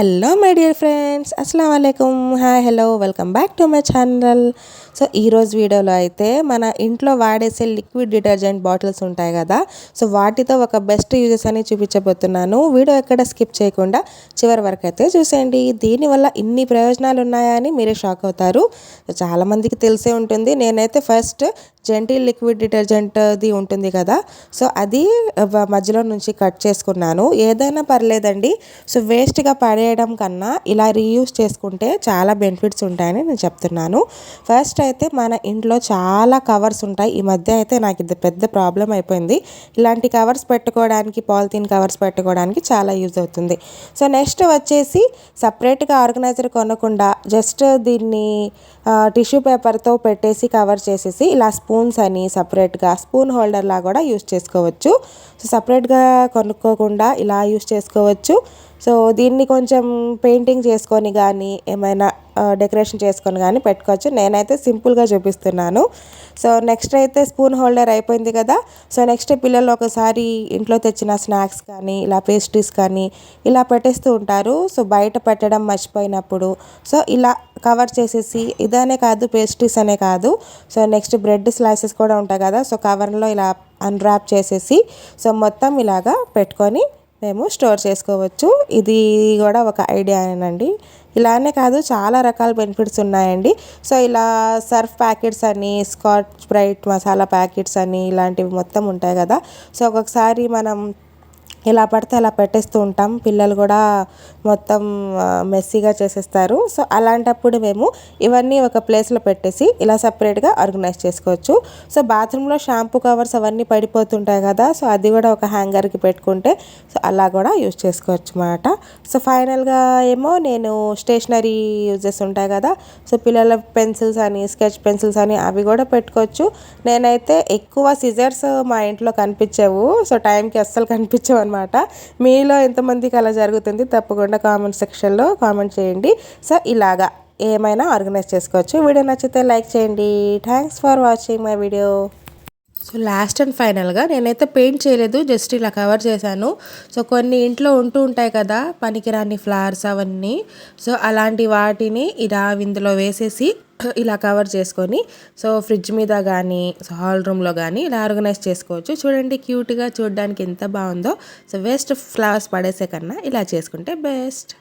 Hello my dear friends అస్సలం అయికం hi hello welcome back to my channel. So ఈరోజు వీడియోలో అయితే మన ఇంట్లో వాడేసే లిక్విడ్ డిటర్జెంట్ బాటిల్స్ ఉంటాయి కదా సో వాటితో ఒక బెస్ట్ యూజెస్ అని చూపించబోతున్నాను. వీడియో ఎక్కడ స్కిప్ చేయకుండా చివరి వరకు అయితే చూసేయండి. దీనివల్ల ఇన్ని ప్రయోజనాలు ఉన్నాయా అని మీరే షాక్ అవుతారు. చాలామందికి తెలిసే ఉంటుంది. నేనైతే ఫస్ట్ జెంటిల్ లిక్విడ్ డిటర్జెంట్ది ఉంటుంది కదా సో అది మధ్యలో నుంచి కట్ చేసుకున్నాను. ఏదైనా పర్లేదండి. సో వేస్ట్గా పడేయడం కన్నా ఇలా రీయూస్ చేసుకుంటే చాలా బెనిఫిట్స్ ఉంటాయని నేను చెప్తున్నాను. ఫస్ట్ అయితే మన ఇంట్లో చాలా కవర్స్ ఉంటాయి. ఈ మధ్య అయితే నాకు ఇది పెద్ద ప్రాబ్లం అయిపోయింది. ఇలాంటి కవర్స్ పెట్టుకోవడానికి పాలిథీన్ కవర్స్ పెట్టుకోవడానికి చాలా యూజ్ అవుతుంది. సో నెక్స్ట్ వచ్చేసి సపరేట్గా ఆర్గనైజర్ కొనకుండా జస్ట్ దీన్ని టిష్యూ పేపర్తో పెట్టేసి కవర్ చేసేసి ఇలా స్పూన్స్ అని సపరేట్గా స్పూన్ హోల్డర్లా కూడా యూస్ చేసుకోవచ్చు. సో సపరేట్గా కొనుక్కోకుండా ఇలా యూస్ చేసుకోవచ్చు. సో దీన్ని కొంచెం పెయింటింగ్ చేసుకొని కానీ ఏమైనా డెకరేషన్ చేసుకొని కానీ పెట్టుకోవచ్చు. నేనైతే సింపుల్గా చూపిస్తున్నాను. సో నెక్స్ట్ అయితే స్పూన్ హోల్డర్ అయిపోయింది కదా. సో నెక్స్ట్ పిల్లలు ఒకసారి ఇంట్లో తెచ్చిన స్నాక్స్ కానీ ఇలా పేస్ట్రీస్ కానీ ఇలా పెట్టేస్తూ ఉంటారు. సో బయట పెట్టడం మర్చిపోయినప్పుడు. సో ఇలా కవర్ చేసేసి ఇదనే కాదు పేస్ట్రీస్ అనే కాదు. సో నెక్స్ట్ బ్రెడ్ స్లైసెస్ కూడా ఉంటాయి కదా. సో కవర్లో ఇలా అన్రాప్ చేసేసి సో మొత్తం ఇలాగా పెట్టుకొని మేము స్టోర్ చేసుకోవచ్చు. ఇది కూడా ఒక ఐడియానండి ఇలానే కాదు చాలా రకాల బెనిఫిట్స్ ఉన్నాయండి. సో ఇలా సర్ఫ్ ప్యాకెట్స్ అని స్కాచ్ బ్రైట్ మసాలా ప్యాకెట్స్ అని ఇలాంటివి మొత్తం ఉంటాయి కదా. సో ఒక్కొక్కసారి మనం ఎలా పడితే అలా పెట్టేస్తూ ఉంటాం. పిల్లలు కూడా మొత్తం మెస్సీగా చేసేస్తారు. సో అలాంటప్పుడు మేము ఇవన్నీ ఒక ప్లేస్లో పెట్టేసి ఇలా సపరేట్గా ఆర్గనైజ్ చేసుకోవచ్చు. సో బాత్రూంలో షాంపూ కవర్స్ అవన్నీ పడిపోతుంటాయి కదా సో అది కూడా ఒక హ్యాంగర్కి పెట్టుకుంటే సో అలా కూడా యూజ్ చేసుకోవచ్చు అన్నమాట. సో ఫైనల్గా ఏమో నేను స్టేషనరీ యూజెస్ ఉంటాయి కదా సో పిల్లల పెన్సిల్స్ అని స్కెచ్ పెన్సిల్స్ అని అవి కూడా పెట్టుకోవచ్చు. నేనైతే ఎక్కువ సిజర్స్ మా ఇంట్లో కనిపించేవు. సో టైంకి అస్సలు కనిపించవు అనమాట. మీలో ఎంతమందికి అలా జరుగుతుంది తప్పకుండా కామెంట్ సెక్షన్లో కామెంట్ చేయండి. సో ఇలాగా ఏమైనా ఆర్గనైజ్ చేసుకోవచ్చు. వీడియో నచ్చితే లైక్ చేయండి. Thanks for watching my video so last and ఫైనల్గా నేనైతే పెయింట్ చేయలేదు జస్ట్ ఇలా కవర్ చేశాను. సో కొన్ని ఇంట్లో ఉంటూ ఉంటాయి కదా పనికిరాని ఫ్లవర్స్ అవన్నీ. సో అలాంటి వాటిని ఇలా ఇందులో వేసేసి ఇలా కవర్ చేసుకొని సో ఫ్రిడ్జ్ మీద కానీ సో హాల్ రూమ్లో కానీ ఇలా ఆర్గనైజ్ చేసుకోవచ్చు. చూడండి క్యూట్గా చూడడానికి ఎంత బాగుందో. సో వేస్ట్ ఫ్లవర్స్ పడేసే కన్నా ఇలా చేసుకుంటే బెస్ట్